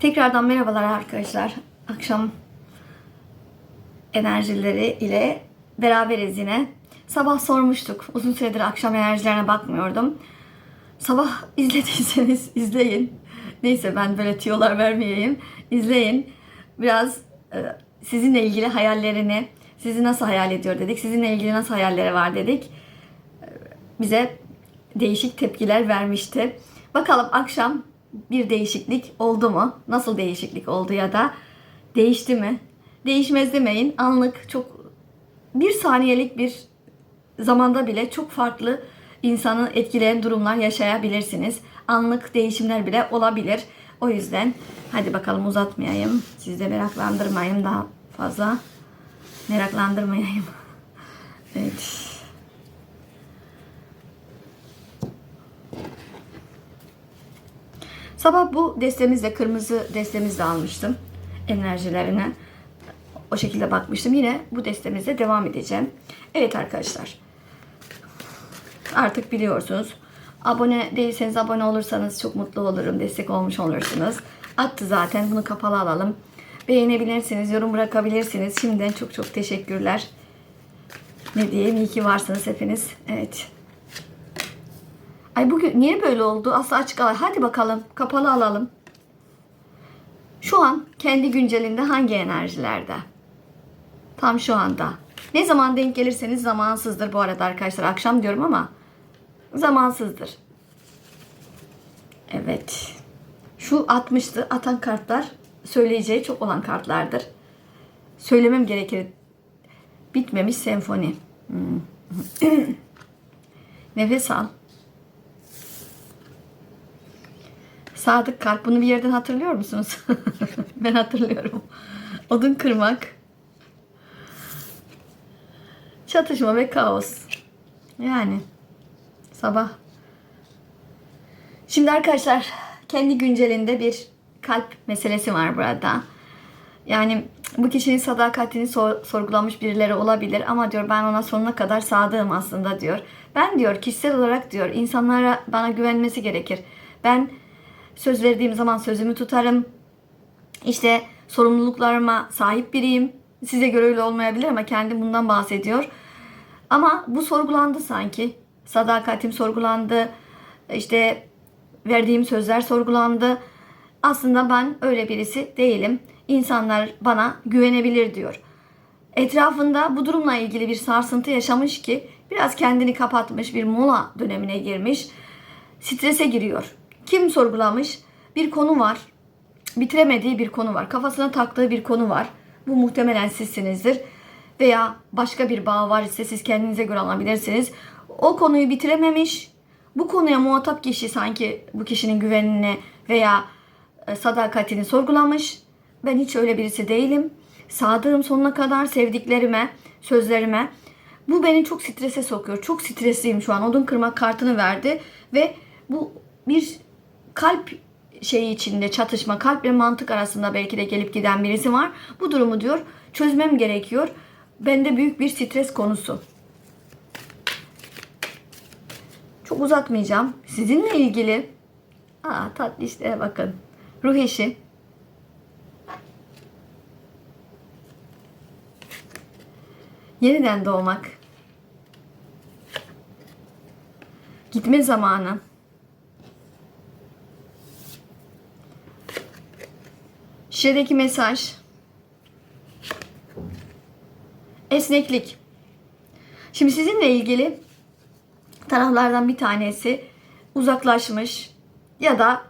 Tekrardan merhabalar arkadaşlar. Akşam enerjileri ile beraberiz yine. Sabah sormuştuk. Uzun süredir akşam enerjilerine bakmıyordum. Sabah izlediyseniz izleyin. Neyse ben böyle tiyolar vermeyeyim. İzleyin. Biraz e, sizinle ilgili hayallerini, sizi nasıl hayal ediyor dedik. Sizinle ilgili nasıl hayalleri var dedik. E, Bize değişik tepkiler vermişti. Bakalım akşam bir değişiklik oldu mu? Nasıl değişiklik oldu ya da değişti mi? Değişmez demeyin. Anlık çok bir saniyelik bir zamanda bile çok farklı insanı etkileyen durumlar yaşayabilirsiniz. Anlık değişimler bile olabilir. O yüzden hadi bakalım uzatmayayım. Sizi de meraklandırmayayım daha fazla. Meraklandırmayayım. Evet. Sabah bu destemizle, kırmızı destemizle almıştım enerjilerine. O şekilde bakmıştım. Yine bu destemizle devam edeceğim. Evet arkadaşlar. Artık biliyorsunuz. Abone değilseniz abone olursanız çok mutlu olurum. Destek olmuş olursunuz. Attı zaten. Bunu kapalı alalım. Beğenebilirsiniz, yorum bırakabilirsiniz. Şimdiden çok çok teşekkürler. Ne diyeyim? İyi ki varsınız hepiniz. Evet. Ay bugün niye böyle oldu? Asla açık al. Hadi bakalım kapalı alalım. Şu an kendi güncelinde hangi enerjilerde? Tam şu anda. Ne zaman denk gelirseniz zamansızdır bu arada arkadaşlar. Akşam diyorum ama zamansızdır. Evet. Şu 60'tı. Atan kartlar söyleyeceği çok olan kartlardır. Söylemem gerekir. Bitmemiş senfoni. Hmm. Nefes al. Sadık kalp. Bunu bir yerden hatırlıyor musunuz? ben hatırlıyorum. Odun kırmak. Çatışma ve kaos. Yani sabah. Şimdi arkadaşlar kendi güncelinde bir kalp meselesi var burada. Yani bu kişinin sadakatini sor- sorgulamış birileri olabilir ama diyor ben ona sonuna kadar sadığım aslında diyor. Ben diyor kişisel olarak diyor insanlara bana güvenmesi gerekir. Ben söz verdiğim zaman sözümü tutarım. İşte sorumluluklarıma sahip biriyim. Size göre öyle olmayabilir ama kendi bundan bahsediyor. Ama bu sorgulandı sanki. Sadakatim sorgulandı. İşte verdiğim sözler sorgulandı. Aslında ben öyle birisi değilim. İnsanlar bana güvenebilir diyor. Etrafında bu durumla ilgili bir sarsıntı yaşamış ki biraz kendini kapatmış bir mola dönemine girmiş. Strese giriyor. Kim sorgulamış? Bir konu var. Bitiremediği bir konu var. Kafasına taktığı bir konu var. Bu muhtemelen sizsinizdir. Veya başka bir bağ var ise siz kendinize göre alabilirsiniz. O konuyu bitirememiş. Bu konuya muhatap kişi sanki bu kişinin güvenini veya e, sadakatini sorgulamış. Ben hiç öyle birisi değilim. Sadığım sonuna kadar sevdiklerime, sözlerime. Bu beni çok strese sokuyor. Çok stresliyim şu an. Odun kırmak kartını verdi ve bu bir kalp şeyi içinde çatışma, kalp ve mantık arasında belki de gelip giden birisi var. Bu durumu diyor çözmem gerekiyor. Bende büyük bir stres konusu. Çok uzatmayacağım. Sizinle ilgili Aa, tatlı işlere bakın. Ruh eşi. Yeniden doğmak. Gitme zamanı. Şişedeki mesaj. Esneklik. Şimdi sizinle ilgili taraflardan bir tanesi uzaklaşmış ya da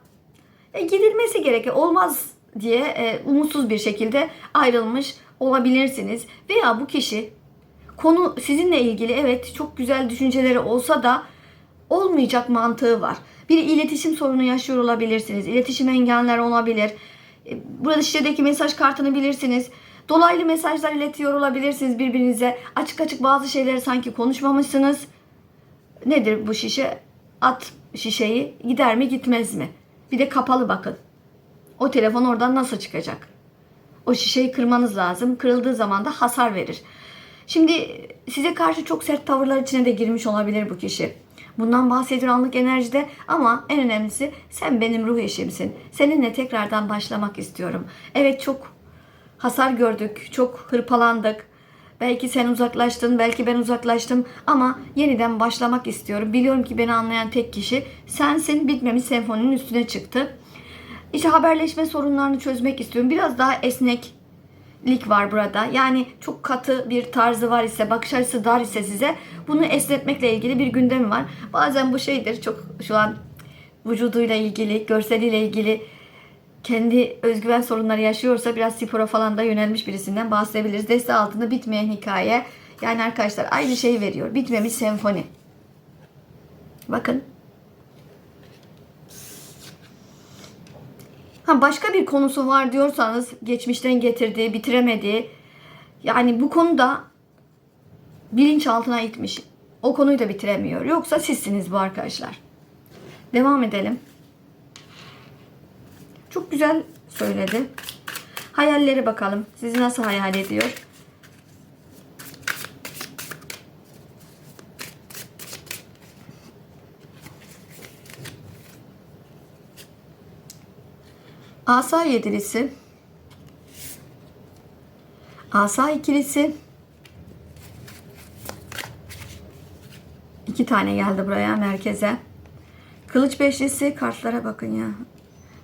e, gidilmesi gereken olmaz diye e, umutsuz bir şekilde ayrılmış olabilirsiniz. Veya bu kişi konu sizinle ilgili evet çok güzel düşünceleri olsa da olmayacak mantığı var. Bir iletişim sorunu yaşıyor olabilirsiniz. İletişim engeller olabilir. E, Burada şişedeki mesaj kartını bilirsiniz. Dolaylı mesajlar iletiyor olabilirsiniz birbirinize. Açık açık bazı şeyleri sanki konuşmamışsınız. Nedir bu şişe? At şişeyi gider mi gitmez mi? Bir de kapalı bakın. O telefon oradan nasıl çıkacak? O şişeyi kırmanız lazım. Kırıldığı zaman da hasar verir. Şimdi size karşı çok sert tavırlar içine de girmiş olabilir bu kişi. Bundan bahsediyor anlık enerjide ama en önemlisi sen benim ruh eşimsin. Seninle tekrardan başlamak istiyorum. Evet çok hasar gördük, çok hırpalandık. Belki sen uzaklaştın, belki ben uzaklaştım ama yeniden başlamak istiyorum. Biliyorum ki beni anlayan tek kişi sensin. Bitmemiş senfoninin üstüne çıktı. İşte haberleşme sorunlarını çözmek istiyorum. Biraz daha esneklik var burada. Yani çok katı bir tarzı var ise, bakış açısı dar ise size bunu esnetmekle ilgili bir gündemi var. Bazen bu şeydir çok şu an vücuduyla ilgili, görseliyle ilgili kendi özgüven sorunları yaşıyorsa biraz spora falan da yönelmiş birisinden bahsedebiliriz. Deste altında bitmeyen hikaye. Yani arkadaşlar aynı şeyi veriyor. Bitmemiş senfoni. Bakın. Ha başka bir konusu var diyorsanız geçmişten getirdiği, bitiremediği yani bu konuda bilinçaltına itmiş. O konuyu da bitiremiyor. Yoksa sizsiniz bu arkadaşlar. Devam edelim. Çok güzel söyledi. Hayalleri bakalım. Sizi nasıl hayal ediyor? Asa yedilisi. Asa ikilisi. İki tane geldi buraya merkeze. Kılıç beşlisi kartlara bakın ya.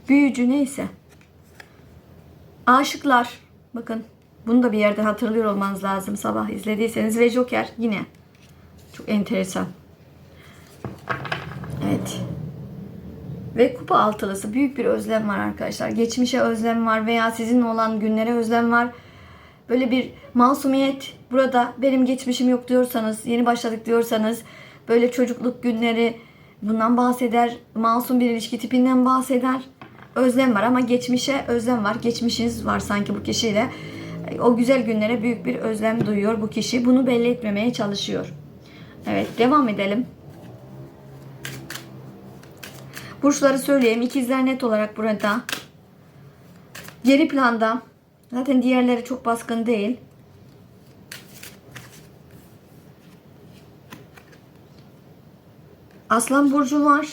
Büyücü neyse. Aşıklar. Bakın. Bunu da bir yerde hatırlıyor olmanız lazım sabah izlediyseniz. Ve Joker yine. Çok enteresan. Evet. Ve kupa altılısı büyük bir özlem var arkadaşlar. Geçmişe özlem var veya sizinle olan günlere özlem var. Böyle bir masumiyet burada benim geçmişim yok diyorsanız, yeni başladık diyorsanız böyle çocukluk günleri bundan bahseder. Masum bir ilişki tipinden bahseder. Özlem var ama geçmişe özlem var. Geçmişiniz var sanki bu kişiyle. O güzel günlere büyük bir özlem duyuyor bu kişi. Bunu belli etmemeye çalışıyor. Evet devam edelim. Burçları söyleyeyim. İkizler net olarak burada. Geri planda. Zaten diğerleri çok baskın değil. Aslan burcu var.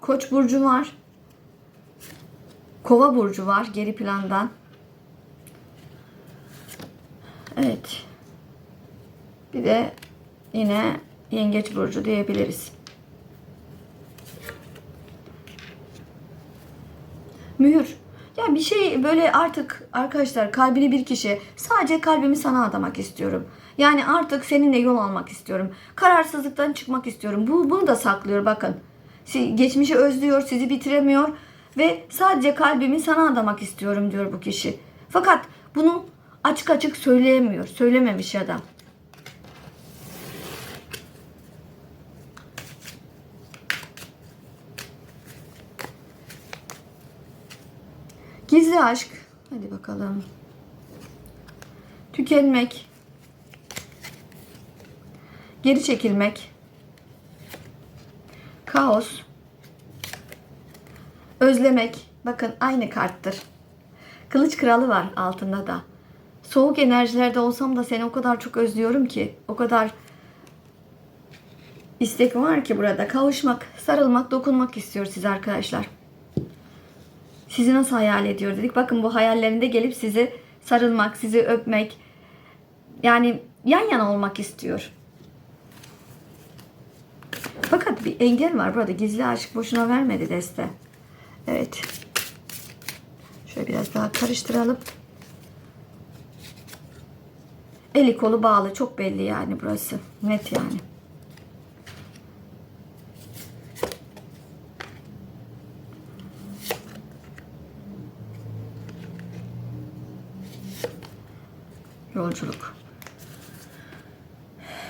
Koç burcu var. Kova burcu var geri plandan. Evet. Bir de yine yengeç burcu diyebiliriz. Mühür. Ya bir şey böyle artık arkadaşlar kalbini bir kişi sadece kalbimi sana adamak istiyorum. Yani artık seninle yol almak istiyorum. Kararsızlıktan çıkmak istiyorum. Bu bunu da saklıyor bakın. Geçmişi özlüyor, sizi bitiremiyor ve sadece kalbimi sana adamak istiyorum diyor bu kişi. Fakat bunu açık açık söyleyemiyor. Söylememiş ya Gizli aşk. Hadi bakalım. Tükenmek. Geri çekilmek. Kaos. Özlemek. Bakın aynı karttır. Kılıç kralı var altında da. Soğuk enerjilerde olsam da seni o kadar çok özlüyorum ki. O kadar istek var ki burada. Kavuşmak, sarılmak, dokunmak istiyor siz arkadaşlar. Sizi nasıl hayal ediyor dedik. Bakın bu hayallerinde gelip sizi sarılmak, sizi öpmek. Yani yan yana olmak istiyor. Fakat bir engel var burada. Gizli aşk boşuna vermedi deste. Evet. Şöyle biraz daha karıştıralım. Eli kolu bağlı. Çok belli yani burası. Net yani. Yolculuk.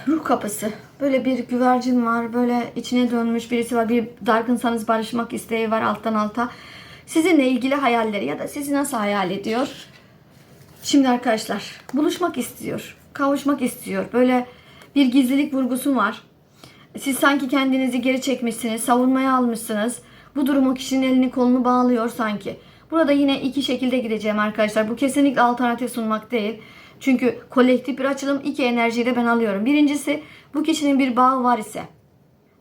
Ruh kapısı. Böyle bir güvercin var. Böyle içine dönmüş birisi var. Bir dargınsanız barışmak isteği var alttan alta. Sizinle ilgili hayalleri ya da sizi nasıl hayal ediyor? Şimdi arkadaşlar buluşmak istiyor. Kavuşmak istiyor. Böyle bir gizlilik vurgusu var. Siz sanki kendinizi geri çekmişsiniz. Savunmaya almışsınız. Bu durum o kişinin elini kolunu bağlıyor sanki. Burada yine iki şekilde gideceğim arkadaşlar. Bu kesinlikle alternatif sunmak değil. Çünkü kolektif bir açılım iki enerjiyi de ben alıyorum. Birincisi bu kişinin bir bağı var ise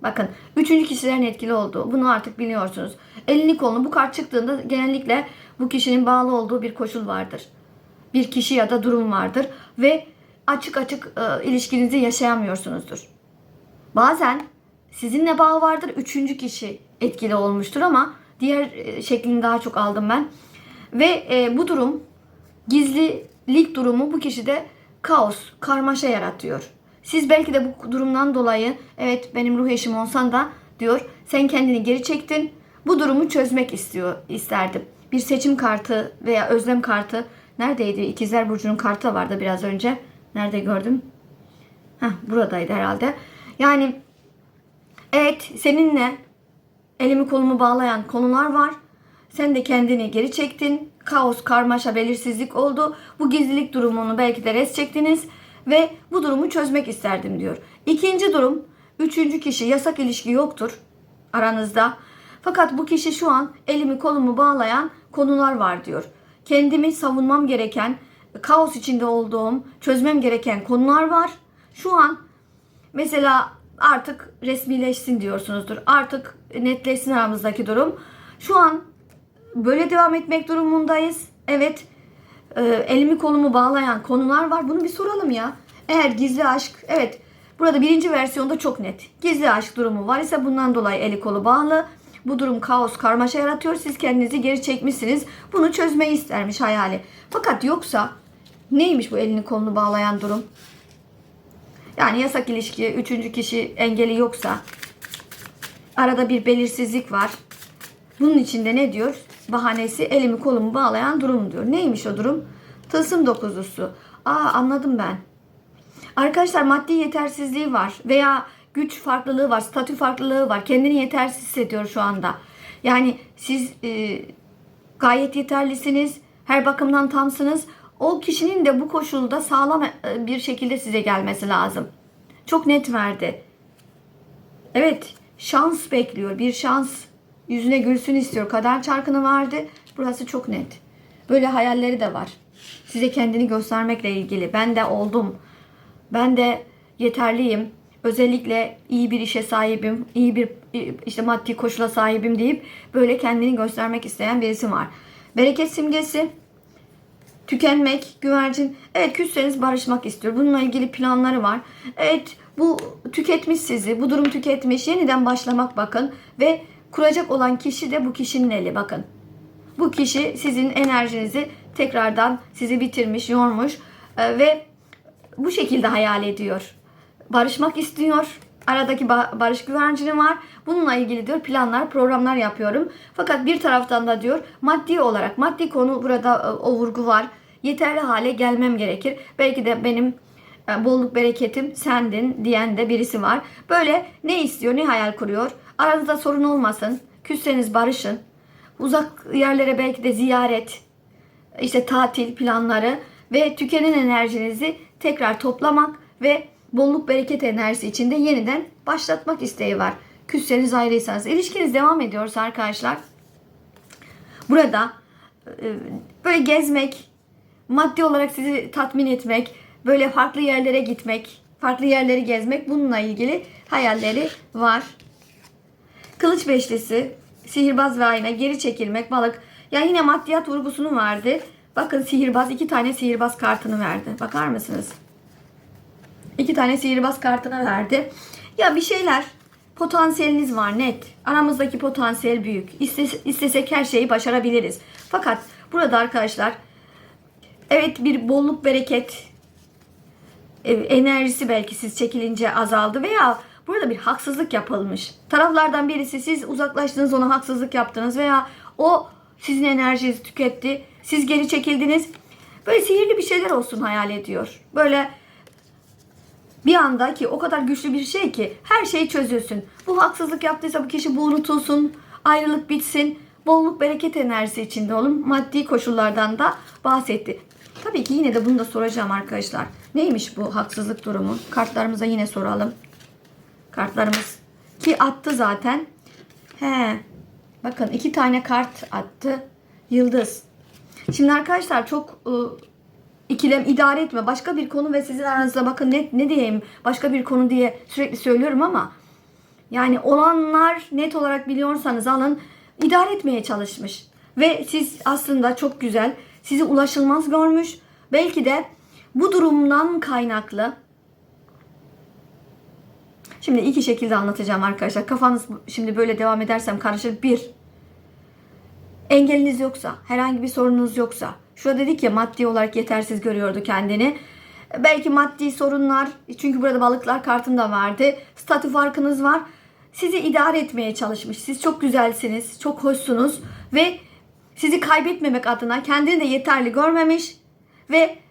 Bakın üçüncü kişilerin etkili olduğu. Bunu artık biliyorsunuz. Elini kolunu bu kart çıktığında genellikle bu kişinin bağlı olduğu bir koşul vardır. Bir kişi ya da durum vardır. Ve açık açık e, ilişkinizi yaşayamıyorsunuzdur. Bazen sizinle bağ vardır. Üçüncü kişi etkili olmuştur ama diğer e, şeklini daha çok aldım ben. Ve e, bu durum gizlilik durumu bu kişide kaos, karmaşa yaratıyor. Siz belki de bu durumdan dolayı evet benim ruh eşim olsan da diyor sen kendini geri çektin. Bu durumu çözmek istiyor isterdim. Bir seçim kartı veya özlem kartı neredeydi? İkizler Burcu'nun kartı vardı biraz önce. Nerede gördüm? Heh, buradaydı herhalde. Yani evet seninle elimi kolumu bağlayan konular var. Sen de kendini geri çektin. Kaos, karmaşa, belirsizlik oldu. Bu gizlilik durumunu belki de res çektiniz ve bu durumu çözmek isterdim diyor. İkinci durum, üçüncü kişi yasak ilişki yoktur aranızda. Fakat bu kişi şu an elimi kolumu bağlayan konular var diyor. Kendimi savunmam gereken, kaos içinde olduğum, çözmem gereken konular var. Şu an mesela artık resmileşsin diyorsunuzdur. Artık netleşsin aramızdaki durum. Şu an böyle devam etmek durumundayız. Evet. e, elimi kolumu bağlayan konular var. Bunu bir soralım ya. Eğer gizli aşk, evet. Burada birinci versiyonda çok net. Gizli aşk durumu var ise bundan dolayı eli kolu bağlı. Bu durum kaos, karmaşa yaratıyor. Siz kendinizi geri çekmişsiniz. Bunu çözmeyi istermiş hayali. Fakat yoksa neymiş bu elini kolunu bağlayan durum? Yani yasak ilişki, üçüncü kişi engeli yoksa arada bir belirsizlik var. Bunun içinde ne diyor? Bahanesi elimi kolumu bağlayan durum diyor. Neymiş o durum? Tılsım dokuzlusu. Aa anladım ben. Arkadaşlar maddi yetersizliği var veya güç farklılığı var, statü farklılığı var. Kendini yetersiz hissediyor şu anda. Yani siz e, gayet yeterlisiniz, her bakımdan tamsınız. O kişinin de bu koşulda sağlam e, bir şekilde size gelmesi lazım. Çok net verdi. Evet, şans bekliyor. Bir şans yüzüne gülsün istiyor. Kader çarkını verdi. Burası çok net. Böyle hayalleri de var. Size kendini göstermekle ilgili. Ben de oldum. Ben de yeterliyim. Özellikle iyi bir işe sahibim, iyi bir işte maddi koşula sahibim deyip böyle kendini göstermek isteyen birisi var. Bereket simgesi, tükenmek, güvercin. Evet küsseniz barışmak istiyor. Bununla ilgili planları var. Evet bu tüketmiş sizi. Bu durum tüketmiş. Yeniden başlamak bakın. Ve kuracak olan kişi de bu kişinin eli bakın. Bu kişi sizin enerjinizi tekrardan sizi bitirmiş, yormuş e, ve bu şekilde hayal ediyor. Barışmak istiyor. Aradaki ba- barış güvencini var. Bununla ilgili diyor planlar, programlar yapıyorum. Fakat bir taraftan da diyor maddi olarak, maddi konu burada e, o vurgu var. Yeterli hale gelmem gerekir. Belki de benim e, bolluk bereketim sendin diyen de birisi var. Böyle ne istiyor, ne hayal kuruyor. Aranızda sorun olmasın. Küsseniz barışın. Uzak yerlere belki de ziyaret, işte tatil planları ve tükenen enerjinizi tekrar toplamak ve bolluk bereket enerjisi içinde yeniden başlatmak isteği var. Küsseniz ayrıysanız. İlişkiniz devam ediyorsa arkadaşlar burada e, böyle gezmek, maddi olarak sizi tatmin etmek, böyle farklı yerlere gitmek, farklı yerleri gezmek bununla ilgili hayalleri var. Kılıç beşlisi, sihirbaz ve ayna, geri çekilmek, balık. Ya yine maddiyat vurgusunu verdi. Bakın sihirbaz iki tane sihirbaz kartını verdi. Bakar mısınız? İki tane sihirbaz kartını verdi. Ya bir şeyler potansiyeliniz var net. Aramızdaki potansiyel büyük. İstes- istesek her şeyi başarabiliriz. Fakat burada arkadaşlar evet bir bolluk bereket e, enerjisi belki siz çekilince azaldı veya burada bir haksızlık yapılmış. Taraflardan birisi siz uzaklaştınız ona haksızlık yaptınız veya o sizin enerjinizi tüketti. Siz geri çekildiniz. Böyle sihirli bir şeyler olsun hayal ediyor. Böyle bir anda ki o kadar güçlü bir şey ki her şeyi çözülsün. Bu haksızlık yaptıysa bu kişi bu unutulsun. Ayrılık bitsin. Bolluk bereket enerjisi içinde olun. Maddi koşullardan da bahsetti. Tabii ki yine de bunu da soracağım arkadaşlar. Neymiş bu haksızlık durumu? Kartlarımıza yine soralım. Kartlarımız ki attı zaten. He. Bakın iki tane kart attı. Yıldız. Şimdi arkadaşlar çok ıı, ikilem idare etme. Başka bir konu ve sizin aranızda bakın ne, ne diyeyim başka bir konu diye sürekli söylüyorum ama Yani olanlar net olarak biliyorsanız alın idare etmeye çalışmış. Ve siz aslında çok güzel sizi ulaşılmaz görmüş. Belki de bu durumdan kaynaklı Şimdi iki şekilde anlatacağım arkadaşlar. Kafanız şimdi böyle devam edersem karışır. Bir, engeliniz yoksa, herhangi bir sorununuz yoksa. Şurada dedik ya maddi olarak yetersiz görüyordu kendini. Belki maddi sorunlar, çünkü burada balıklar kartında vardı. Statü farkınız var. Sizi idare etmeye çalışmış. Siz çok güzelsiniz, çok hoşsunuz ve sizi kaybetmemek adına kendini de yeterli görmemiş ve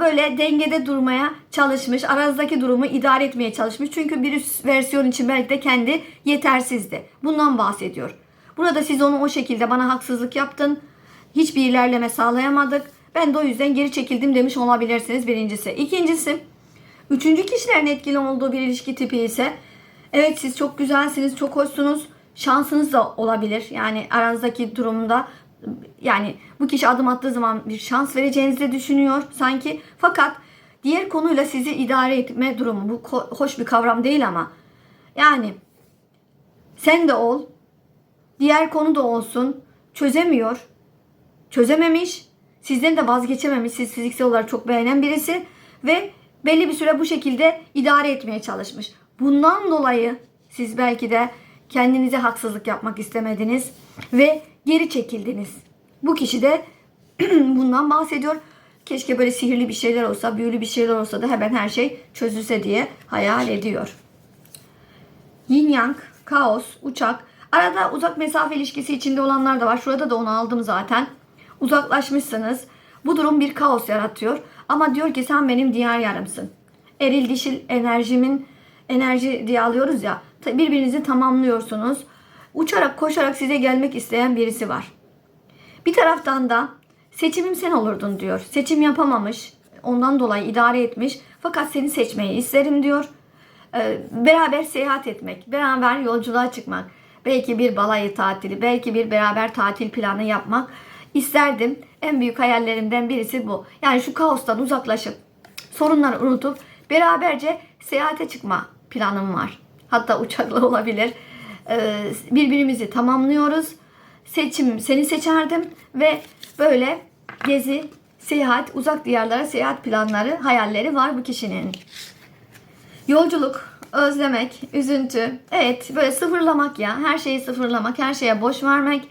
böyle dengede durmaya çalışmış. Aranızdaki durumu idare etmeye çalışmış. Çünkü bir üst versiyon için belki de kendi yetersizdi. Bundan bahsediyor. Burada siz onu o şekilde bana haksızlık yaptın. Hiçbir ilerleme sağlayamadık. Ben de o yüzden geri çekildim demiş olabilirsiniz birincisi. İkincisi, üçüncü kişilerin etkili olduğu bir ilişki tipi ise evet siz çok güzelsiniz, çok hoşsunuz. Şansınız da olabilir. Yani aranızdaki durumda yani bu kişi adım attığı zaman bir şans vereceğinizi düşünüyor sanki. Fakat diğer konuyla sizi idare etme durumu bu hoş bir kavram değil ama yani sen de ol diğer konu da olsun çözemiyor çözememiş sizden de vazgeçememiş siz fiziksel olarak çok beğenen birisi ve belli bir süre bu şekilde idare etmeye çalışmış. Bundan dolayı siz belki de kendinize haksızlık yapmak istemediniz ve geri çekildiniz. Bu kişi de bundan bahsediyor. Keşke böyle sihirli bir şeyler olsa, büyülü bir şeyler olsa da hemen her şey çözülse diye hayal ediyor. Yin Yang, Kaos, Uçak. Arada uzak mesafe ilişkisi içinde olanlar da var. Şurada da onu aldım zaten. Uzaklaşmışsınız. Bu durum bir kaos yaratıyor. Ama diyor ki sen benim diğer yarımsın. Eril dişil enerjimin enerji diye alıyoruz ya. Birbirinizi tamamlıyorsunuz. Uçarak koşarak size gelmek isteyen birisi var. Bir taraftan da seçimim sen olurdun diyor. Seçim yapamamış. Ondan dolayı idare etmiş. Fakat seni seçmeyi isterim diyor. Ee, beraber seyahat etmek, beraber yolculuğa çıkmak, belki bir balayı tatili, belki bir beraber tatil planı yapmak isterdim. En büyük hayallerimden birisi bu. Yani şu kaostan uzaklaşıp, sorunları unutup beraberce seyahate çıkma planım var. Hatta uçakla olabilir. Ee, birbirimizi tamamlıyoruz. Seçim seni seçerdim ve böyle gezi, seyahat, uzak diyarlara seyahat planları, hayalleri var bu kişinin. Yolculuk, özlemek, üzüntü. Evet böyle sıfırlamak ya. Her şeyi sıfırlamak, her şeye boş vermek.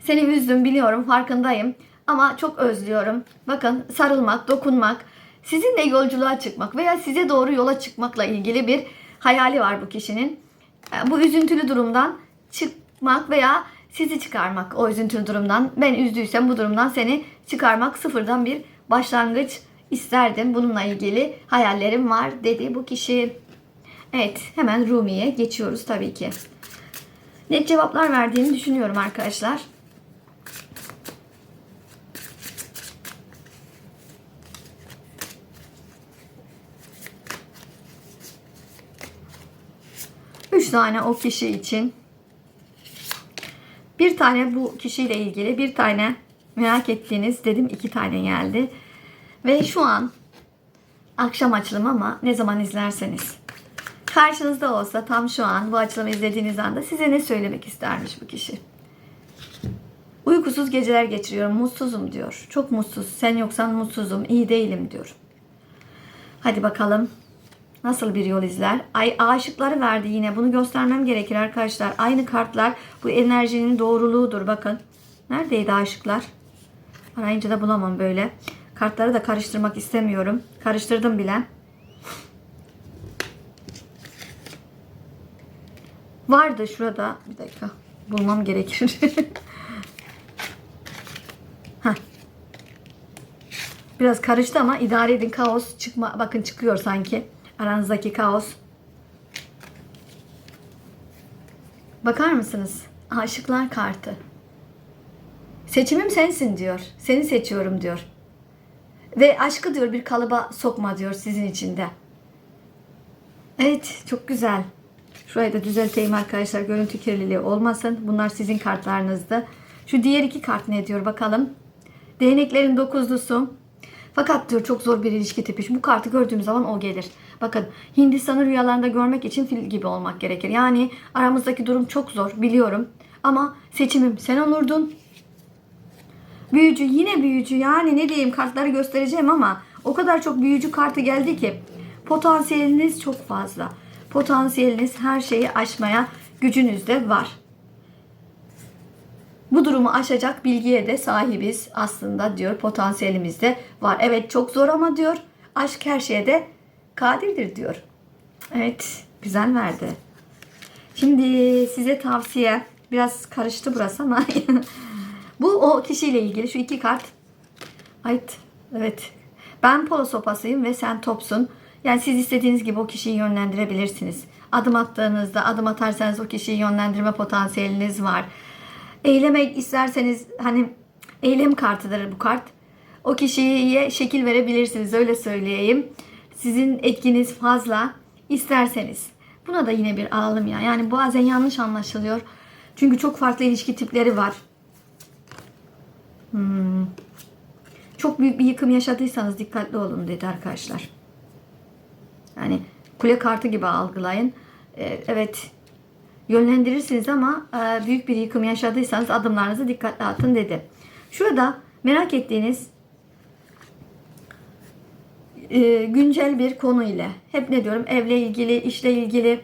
Seni üzdüm biliyorum, farkındayım. Ama çok özlüyorum. Bakın sarılmak, dokunmak, sizinle yolculuğa çıkmak veya size doğru yola çıkmakla ilgili bir hayali var bu kişinin. Bu üzüntülü durumdan çıkmak veya sizi çıkarmak o üzüntülü durumdan. Ben üzdüysem bu durumdan seni çıkarmak sıfırdan bir başlangıç isterdim. Bununla ilgili hayallerim var dedi bu kişi. Evet hemen Rumi'ye geçiyoruz tabii ki. Net cevaplar verdiğimi düşünüyorum arkadaşlar. Tane o kişi için. Bir tane bu kişiyle ilgili, bir tane merak ettiğiniz dedim iki tane geldi. Ve şu an akşam açılımı ama ne zaman izlerseniz. Karşınızda olsa tam şu an bu açılımı izlediğiniz anda size ne söylemek istermiş bu kişi? Uykusuz geceler geçiriyorum, mutsuzum diyor. Çok mutsuz, sen yoksan mutsuzum, iyi değilim diyor. Hadi bakalım nasıl bir yol izler? Ay aşıkları verdi yine. Bunu göstermem gerekir arkadaşlar. Aynı kartlar bu enerjinin doğruluğudur bakın. Neredeydi aşıklar? Arayınca da bulamam böyle. Kartları da karıştırmak istemiyorum. Karıştırdım bile. Vardı şurada. Bir dakika. Bulmam gerekir. Heh. Biraz karıştı ama idare edin. Kaos çıkma. Bakın çıkıyor sanki. Aranızdaki kaos. Bakar mısınız? Aşıklar kartı. Seçimim sensin diyor. Seni seçiyorum diyor. Ve aşkı diyor bir kalıba sokma diyor sizin içinde. Evet çok güzel. Şurayı da düzelteyim arkadaşlar. Görüntü kirliliği olmasın. Bunlar sizin kartlarınızdı. Şu diğer iki kart ne diyor bakalım. Değneklerin dokuzlusu. Fakat diyor çok zor bir ilişki tipi. Bu kartı gördüğüm zaman o gelir. Bakın Hindistan'ı rüyalarında görmek için fil gibi olmak gerekir. Yani aramızdaki durum çok zor biliyorum. Ama seçimim sen olurdun. Büyücü yine büyücü yani ne diyeyim kartları göstereceğim ama o kadar çok büyücü kartı geldi ki potansiyeliniz çok fazla. Potansiyeliniz her şeyi aşmaya gücünüzde var. Bu durumu aşacak bilgiye de sahibiz aslında diyor potansiyelimiz de var. Evet çok zor ama diyor aşk her şeye de kadirdir diyor. Evet güzel verdi. Şimdi size tavsiye biraz karıştı burası ama bu o kişiyle ilgili şu iki kart. Evet evet ben polo sopasıyım ve sen topsun. Yani siz istediğiniz gibi o kişiyi yönlendirebilirsiniz. Adım attığınızda adım atarsanız o kişiyi yönlendirme potansiyeliniz var. Eylemek isterseniz hani eylem kartıdır bu kart. O kişiye şekil verebilirsiniz öyle söyleyeyim. Sizin etkiniz fazla isterseniz. Buna da yine bir alalım ya. Yani bazen yanlış anlaşılıyor. Çünkü çok farklı ilişki tipleri var. Hmm. Çok büyük bir yıkım yaşadıysanız dikkatli olun dedi arkadaşlar. Yani kule kartı gibi algılayın. Ee, evet yönlendirirsiniz ama e, büyük bir yıkım yaşadıysanız adımlarınızı dikkatli atın dedi. Şurada merak ettiğiniz e, güncel bir konu ile hep ne diyorum evle ilgili, işle ilgili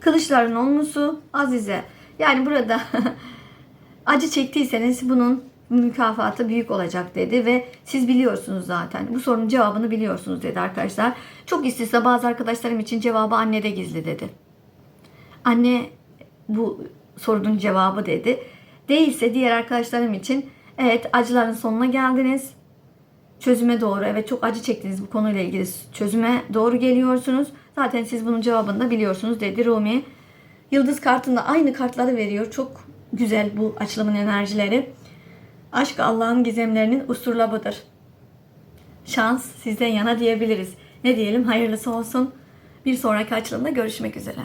kılıçların olmusu Azize. Yani burada acı çektiyseniz bunun mükafatı büyük olacak dedi ve siz biliyorsunuz zaten. Bu sorunun cevabını biliyorsunuz dedi arkadaşlar. Çok istisna bazı arkadaşlarım için cevabı annede gizli dedi. Anne bu sorunun cevabı dedi. Değilse diğer arkadaşlarım için evet acıların sonuna geldiniz. Çözüme doğru evet çok acı çektiniz bu konuyla ilgili çözüme doğru geliyorsunuz. Zaten siz bunun cevabını da biliyorsunuz dedi Rumi. Yıldız kartında aynı kartları veriyor. Çok güzel bu açılımın enerjileri. Aşk Allah'ın gizemlerinin usurlabıdır. Şans sizden yana diyebiliriz. Ne diyelim hayırlısı olsun. Bir sonraki açılımda görüşmek üzere.